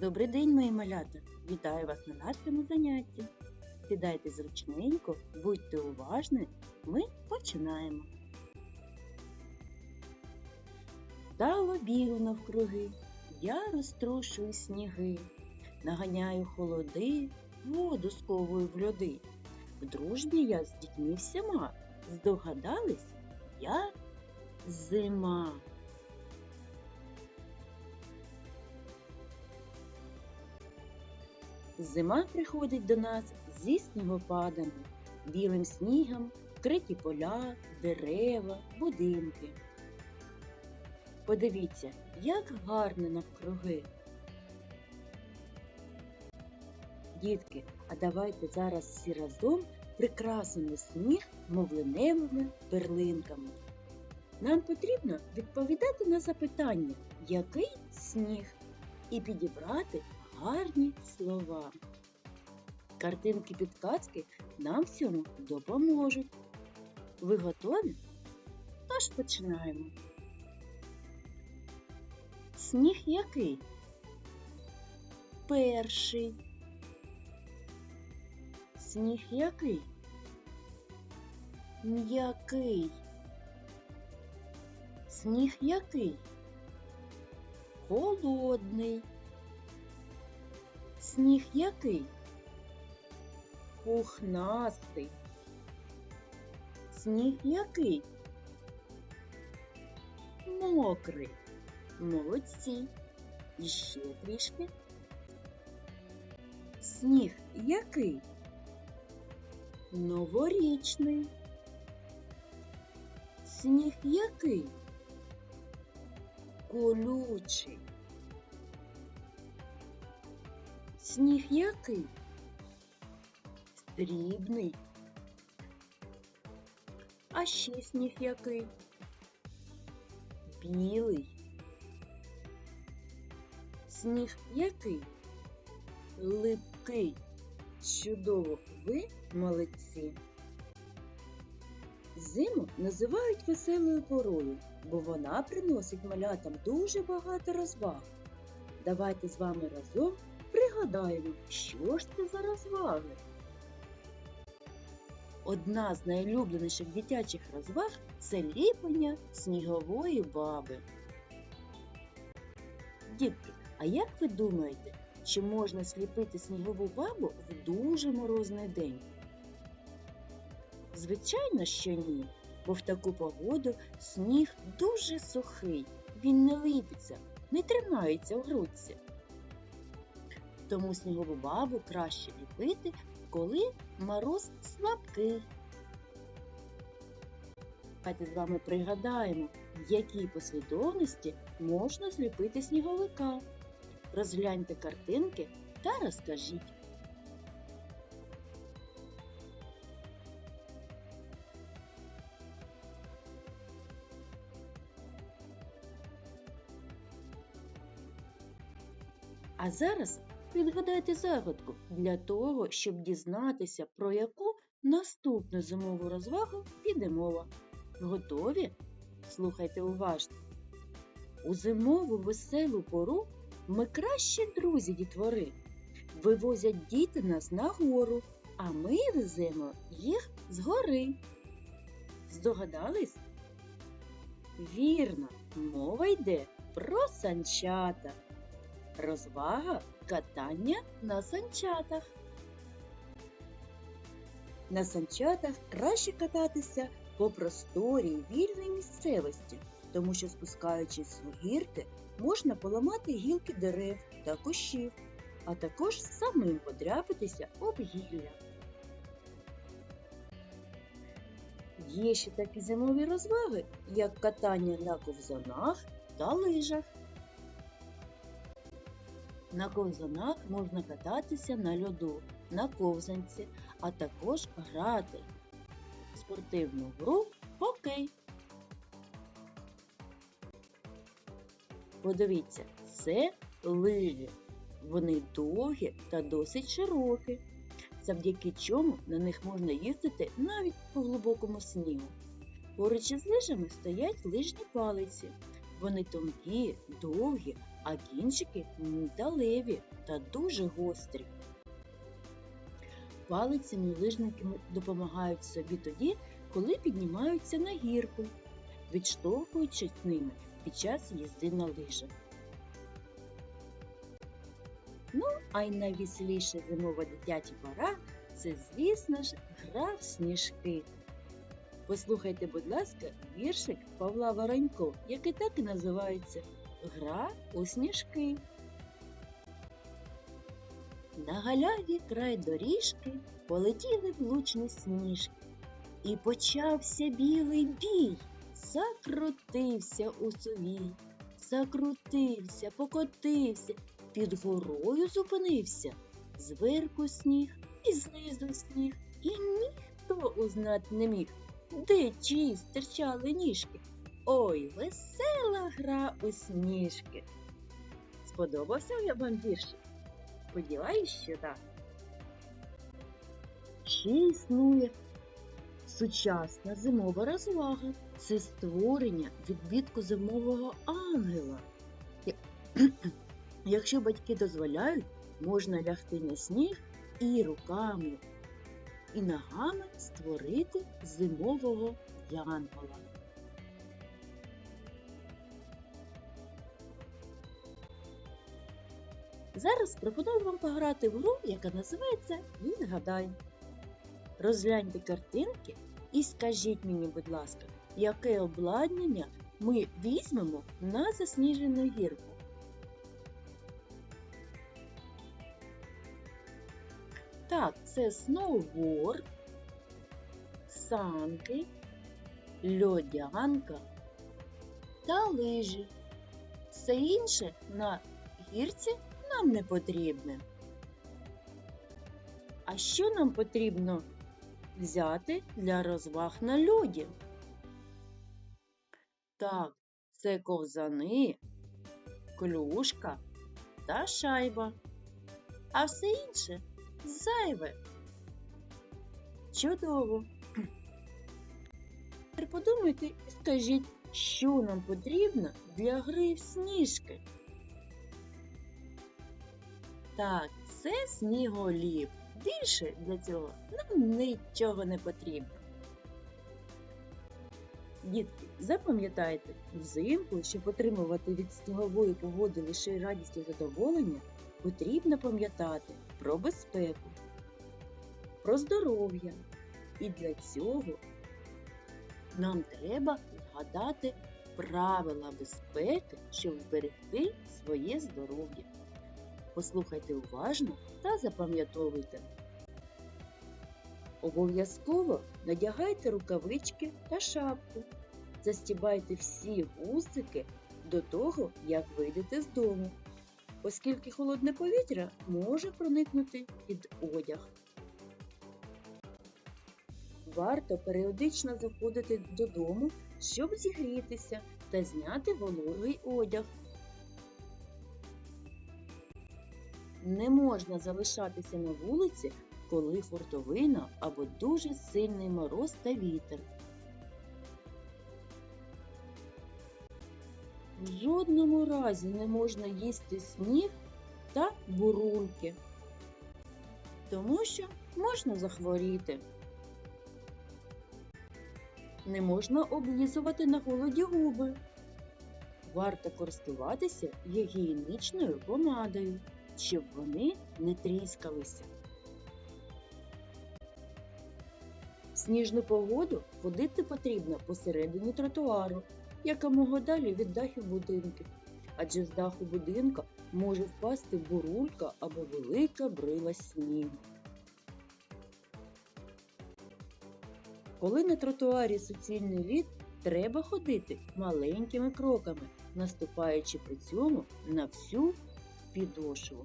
Добрий день, мої малята! Вітаю вас на нашому занятті. Сідайте зручненько, будьте уважні, ми починаємо. Стало бігу навкруги, я розтрушую сніги, наганяю холоди, воду сковую в льоди. В дружбі я з дітьми всіма, здогадались, я зима. Зима приходить до нас зі снігопадами, білим снігом вкриті поля, дерева, будинки. Подивіться, як гарно навкруги. Дітки, а давайте зараз всі разом прикрасимо сніг мовленевими перлинками. Нам потрібно відповідати на запитання, який сніг, і підібрати гарні слова. Картинки підказки нам в цьому допоможуть. Ви готові? Тож починаємо. Сніг який? Перший. Сніг який? М'який. Сніг який? Холодний. Сніг який? Пухнастий. Сніг який? Мокрий. Молодці. І трішки. Сніг який? Новорічний. Сніг який? Колючий. Сніг який? Срібний. А ще сніг який? Білий. Сніг який? Липкий. Чудово, ви молодці. Зиму називають веселою порою, бо вона приносить малятам дуже багато розваг. Давайте з вами разом пригадаємо, що ж це за розваги. Одна з найулюбленіших дитячих розваг це ліплення снігової баби. Дітки, а як ви думаєте, чи можна сліпити снігову бабу в дуже морозний день? Звичайно, що ні, бо в таку погоду сніг дуже сухий, він не липиться, не тримається в грудці. Тому снігову бабу краще ліпити, коли мороз слабкий. Давайте з вами пригадаємо, в якій послідовності можна зліпити сніговика. Розгляньте картинки та розкажіть. А зараз відгадайте загадку для того, щоб дізнатися, про яку наступну зимову розвагу піде мова. Готові? Слухайте уважно. У зимову веселу пору ми кращі друзі дітвори. Вивозять діти нас на гору, а ми веземо їх згори. Здогадались? Вірно, мова йде про санчата. Розвага катання на санчатах. На санчатах краще кататися по просторій вільній місцевості, тому що спускаючись з гірки, можна поламати гілки дерев та кущів, а також самим подряпатися об гілля. Є ще такі зимові розваги, як катання на ковзанах та лижах. На ковзанах можна кататися на льоду, на ковзанці, а також грати спортивну гру хокей. Подивіться, це лижі. Вони довгі та досить широкі, завдяки чому на них можна їздити навіть по глибокому снігу. Поруч із лижами стоять лижні палиці. Вони тонкі, довгі, а кінчики металеві та дуже гострі. Палицями лижники допомагають собі тоді, коли піднімаються на гірку, відштовхуючись ними під час їзди на лижах. Ну, а й найвеселіша зимова дитяча пора це, звісно ж, гра в сніжки. Послухайте, будь ласка, віршик Павла Воронько, який так і називається Гра у сніжки. На галяві край доріжки полетіли влучні сніжки. І почався білий бій, закрутився у совій, закрутився, покотився, під горою зупинився, зверху сніг і знизу сніг, і ніхто узнати не міг, де чиї стирчали ніжки. Ой, весела гра у сніжки. Сподобався я вам віршик? Сподіваюсь, що так. Ще існує сучасна зимова розвага. Це створення відбитку зимового ангела. Якщо батьки дозволяють, можна лягти на сніг і руками, і ногами створити зимового янгола. Зараз пропоную вам пограти в гру, яка називається Відгадай. Розгляньте картинки і скажіть мені, будь ласка, яке обладнання ми візьмемо на засніжену гірку. Так, це сноуборд, санки, льодянка та лижі. Все інше на гірці нам не потрібне. А що нам потрібно взяти для розваг на льоді? Так, це ковзани, клюшка та шайба. А все інше зайве. Чудово. Тепер подумайте і скажіть, що нам потрібно для гри в сніжки. Так, це сніголів. Більше для цього нам нічого не потрібно. Дітки, запам'ятайте, взимку, щоб отримувати від снігової погоди лише радість і задоволення, потрібно пам'ятати про безпеку, про здоров'я. І для цього нам треба згадати правила безпеки, щоб зберегти своє здоров'я. Послухайте уважно та запам'ятовуйте. Обов'язково надягайте рукавички та шапку. Застібайте всі гусики до того, як вийдете з дому, оскільки холодне повітря може проникнути під одяг. Варто періодично заходити додому, щоб зігрітися та зняти вологий одяг. Не можна залишатися на вулиці, коли хуртовина або дуже сильний мороз та вітер. В жодному разі не можна їсти сніг та бурульки, тому що можна захворіти. Не можна облізувати на холоді губи. Варто користуватися гігієнічною помадою, щоб вони не тріскалися. В сніжну погоду ходити потрібно посередині тротуару, якомога далі від дахів будинків, адже з даху будинка може впасти бурулька або велика брила снігу. Коли на тротуарі суцільний лід, треба ходити маленькими кроками, наступаючи при цьому на всю підошву.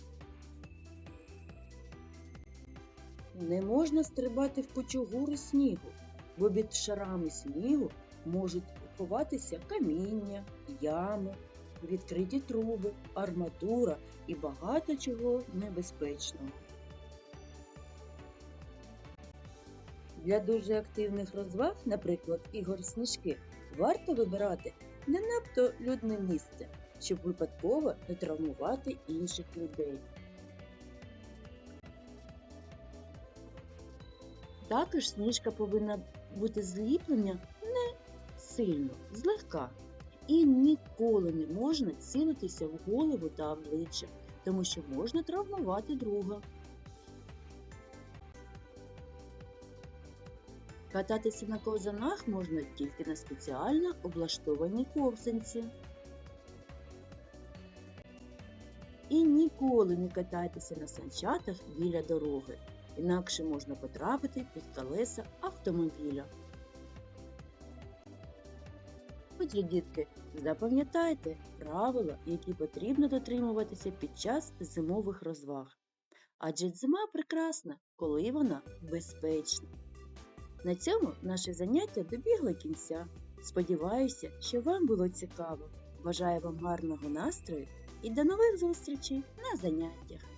Не можна стрибати в кучугури снігу, бо під шарами снігу можуть ховатися каміння, ями, відкриті труби, арматура і багато чого небезпечного. Для дуже активних розваг, наприклад, ігор сніжки, варто вибирати не надто людне місце, щоб випадково не травмувати інших людей. Також сніжка повинна бути зліплена не сильно, злегка. І ніколи не можна цілитися в голову та обличчя, тому що можна травмувати друга. Кататися на ковзанах можна тільки на спеціально облаштованій ковзанці. І ніколи не катайтеся на санчатах біля дороги, інакше можна потрапити під колеса автомобіля. Отже, дітки, запам'ятайте правила, які потрібно дотримуватися під час зимових розваг. Адже зима прекрасна, коли вона безпечна. На цьому наше заняття добігло кінця. Сподіваюся, що вам було цікаво. Бажаю вам гарного настрою і до нових зустрічей на заняттях!